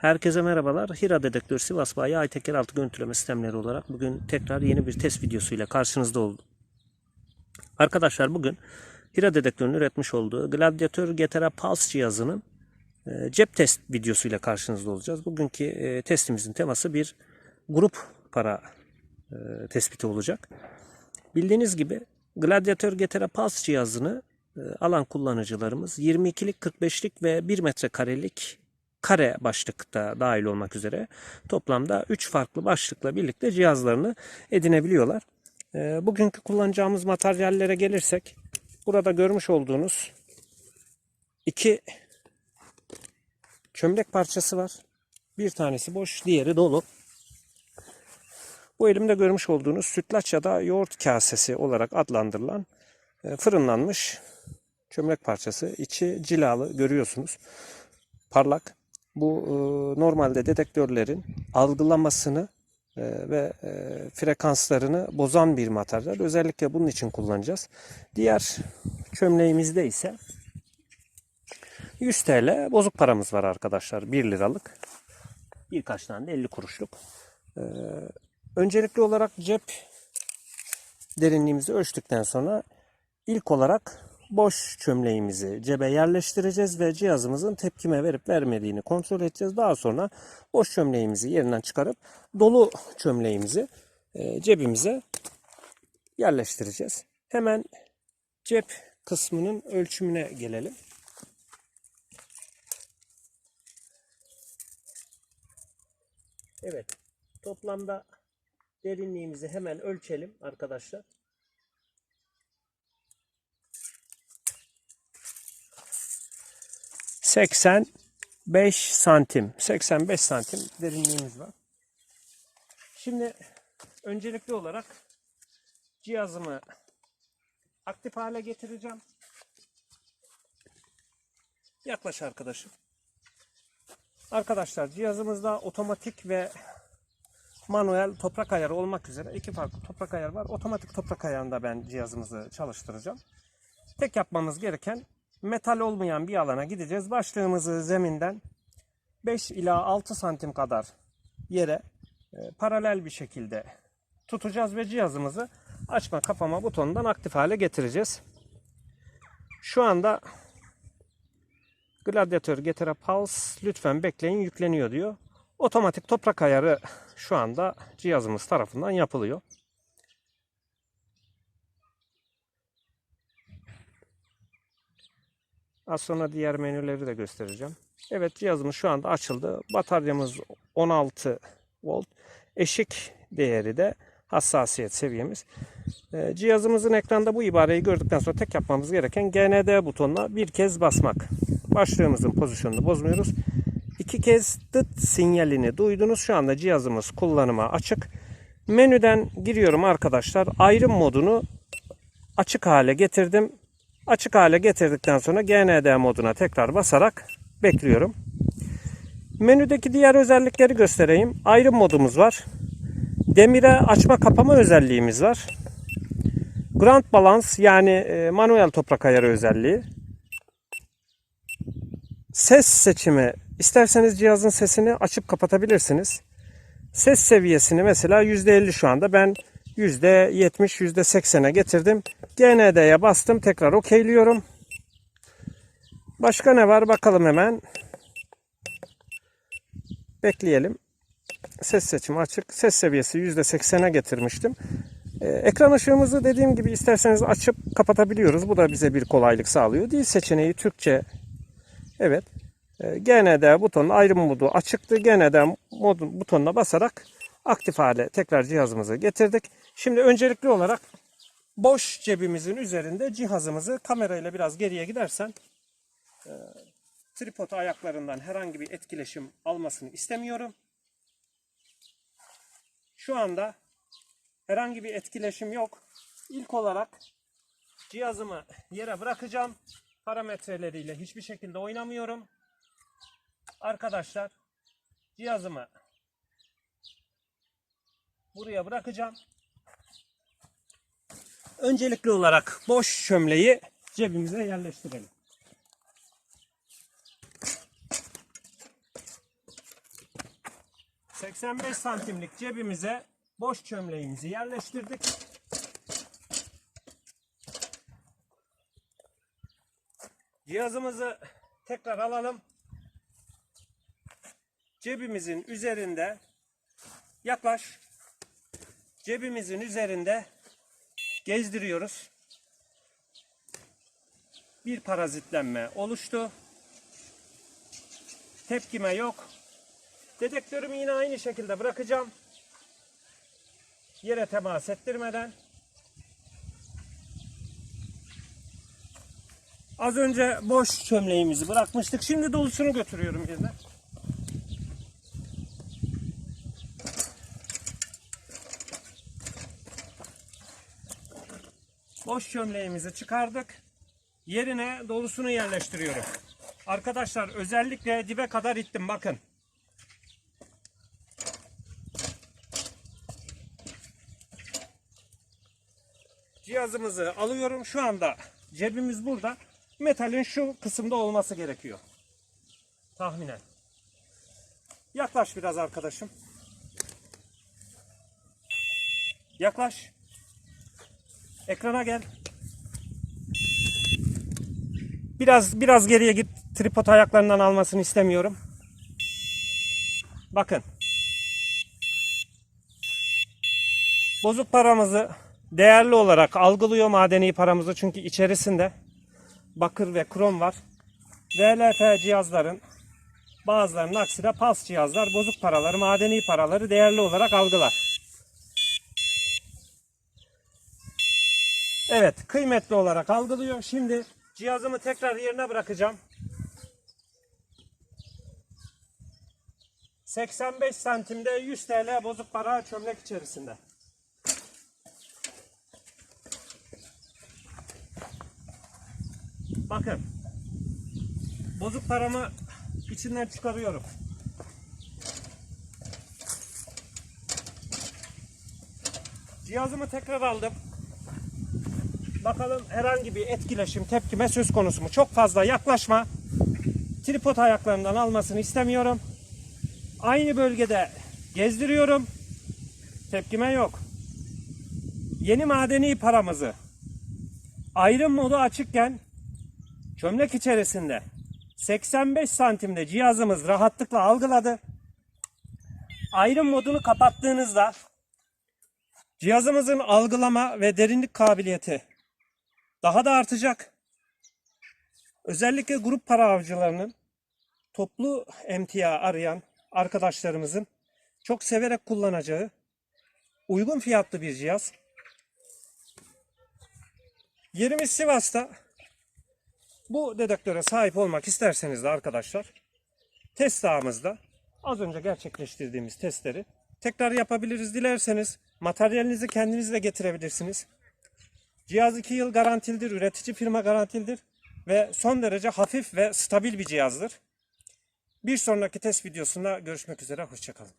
Herkese merhabalar. Hira Dedektör Sivas Bayi Aytek Yeraltı Görüntüleme Sistemleri olarak bugün tekrar yeni bir test videosuyla karşınızda oldum. Arkadaşlar bugün Hira Dedektör'ün üretmiş olduğu Gladiator Getera Pulse cihazının e, cep test videosuyla karşınızda olacağız. Bugünkü e, testimizin teması bir grup para e, tespiti olacak. Bildiğiniz gibi Gladiator Getera Pulse cihazını alan kullanıcılarımız 22'lik, 45'lik ve 1 metrekarelik kare başlıkta dahil olmak üzere toplamda 3 farklı başlıkla birlikte cihazlarını edinebiliyorlar. E, Bugünkü kullanacağımız materyallere gelirsek burada görmüş olduğunuz iki çömlek parçası var. Bir tanesi boş, diğeri dolu. Bu elimde görmüş olduğunuz sütlaç ya da yoğurt kasesi olarak adlandırılan e, fırınlanmış çömlek parçası. İçi cilalı görüyorsunuz. Parlak. Bu e, normalde dedektörlerin algılamasını e, ve e, frekanslarını bozan bir materyal. Özellikle bunun için kullanacağız. Diğer çömleğimizde ise 100 TL bozuk paramız var arkadaşlar. 1 liralık. Birkaç tane de 50 kuruşluk. Ee, öncelikli olarak cep derinliğimizi ölçtükten sonra ilk olarak boş çömleğimizi cebe yerleştireceğiz ve cihazımızın tepkime verip vermediğini kontrol edeceğiz. Daha sonra boş çömleğimizi yerinden çıkarıp dolu çömleğimizi e, cebimize yerleştireceğiz. Hemen cep kısmının ölçümüne gelelim. Evet. Toplamda derinliğimizi hemen ölçelim arkadaşlar. Seksen beş santim. 85 santim derinliğimiz var. Şimdi öncelikli olarak cihazımı aktif hale getireceğim. Yaklaş arkadaşım. Arkadaşlar cihazımızda otomatik ve manuel toprak ayarı olmak üzere iki farklı toprak ayarı var. Otomatik toprak ayarında ben cihazımızı çalıştıracağım. Tek yapmamız gereken metal olmayan bir alana gideceğiz. Başlığımızı zeminden 5 ila 6 santim kadar yere e, paralel bir şekilde tutacağız ve cihazımızı açma kapama butonundan aktif hale getireceğiz. Şu anda Gladiator Getera Pulse lütfen bekleyin yükleniyor diyor. Otomatik toprak ayarı şu anda cihazımız tarafından yapılıyor. Az sonra diğer menüleri de göstereceğim. Evet cihazımız şu anda açıldı. Bataryamız 16 volt. Eşik değeri de hassasiyet seviyemiz. Ee, Cihazımızın ekranda bu ibareyi gördükten sonra tek yapmamız gereken GND butonuna bir kez basmak. Başlığımızın pozisyonunu bozmuyoruz. İki kez dıt sinyalini duydunuz. Şu anda cihazımız kullanıma açık. Menüden giriyorum arkadaşlar. Ayrım modunu açık hale getirdim. Açık hale getirdikten sonra GND moduna tekrar basarak bekliyorum. Menüdeki diğer özellikleri göstereyim. Ayrım modumuz var. Demire açma kapama özelliğimiz var. Ground Balance yani e, manuel toprak ayarı özelliği. Ses seçimi. İsterseniz cihazın sesini açıp kapatabilirsiniz. Ses seviyesini mesela %50 şu anda. Ben %70, %80'e getirdim. GND'ye bastım. Tekrar okeyliyorum. Başka ne var bakalım hemen. Bekleyelim. Ses seçimi açık. Ses seviyesi %80'e getirmiştim. Ee, ekran ışığımızı dediğim gibi isterseniz açıp kapatabiliyoruz. Bu da bize bir kolaylık sağlıyor. Dil seçeneği Türkçe. Evet. Ee, GND butonun ayrım modu açıktı. GND modu butonuna basarak aktif hale tekrar cihazımızı getirdik. Şimdi öncelikli olarak boş cebimizin üzerinde cihazımızı kamerayla biraz geriye gidersen e, tripod ayaklarından herhangi bir etkileşim almasını istemiyorum. Şu anda herhangi bir etkileşim yok. İlk olarak cihazımı yere bırakacağım. Parametreleriyle hiçbir şekilde oynamıyorum. Arkadaşlar cihazımı buraya bırakacağım. Öncelikli olarak boş çömleği cebimize yerleştirelim. 85 santimlik cebimize boş çömleğimizi yerleştirdik. Cihazımızı tekrar alalım. Cebimizin üzerinde yaklaş. Cebimizin üzerinde gezdiriyoruz. Bir parazitlenme oluştu. Tepkime yok. Dedektörümü yine aynı şekilde bırakacağım. Yere temas ettirmeden. Az önce boş çömleğimizi bırakmıştık. Şimdi dolusunu götürüyorum yerine. Boş çömleğimizi çıkardık. Yerine dolusunu yerleştiriyorum. Arkadaşlar özellikle dibe kadar ittim bakın. Cihazımızı alıyorum. Şu anda cebimiz burada. Metalin şu kısımda olması gerekiyor. Tahminen. Yaklaş biraz arkadaşım. Yaklaş. Ekrana gel. Biraz biraz geriye git. Tripod ayaklarından almasını istemiyorum. Bakın. Bozuk paramızı değerli olarak algılıyor madeni paramızı çünkü içerisinde bakır ve krom var. VLF cihazların bazılarının aksine pas cihazlar bozuk paraları, madeni paraları değerli olarak algılar. Evet, kıymetli olarak algılıyor. Şimdi cihazımı tekrar yerine bırakacağım. 85 santimde 100 TL bozuk para çömlek içerisinde. Bakın. Bozuk paramı içinden çıkarıyorum. Cihazımı tekrar aldım. Bakalım herhangi bir etkileşim, tepkime söz konusu mu? Çok fazla yaklaşma. Tripod ayaklarından almasını istemiyorum. Aynı bölgede gezdiriyorum. Tepkime yok. Yeni madeni paramızı ayrım modu açıkken çömlek içerisinde 85 santimde cihazımız rahatlıkla algıladı. Ayrım modunu kapattığınızda cihazımızın algılama ve derinlik kabiliyeti daha da artacak. Özellikle grup para avcılarının toplu emtia arayan arkadaşlarımızın çok severek kullanacağı uygun fiyatlı bir cihaz. Yerimiz Sivas'ta. Bu dedektöre sahip olmak isterseniz de arkadaşlar test sahamızda az önce gerçekleştirdiğimiz testleri tekrar yapabiliriz dilerseniz. Materyalinizi kendiniz de getirebilirsiniz. Cihaz 2 yıl garantilidir, üretici firma garantilidir ve son derece hafif ve stabil bir cihazdır. Bir sonraki test videosunda görüşmek üzere, hoşçakalın.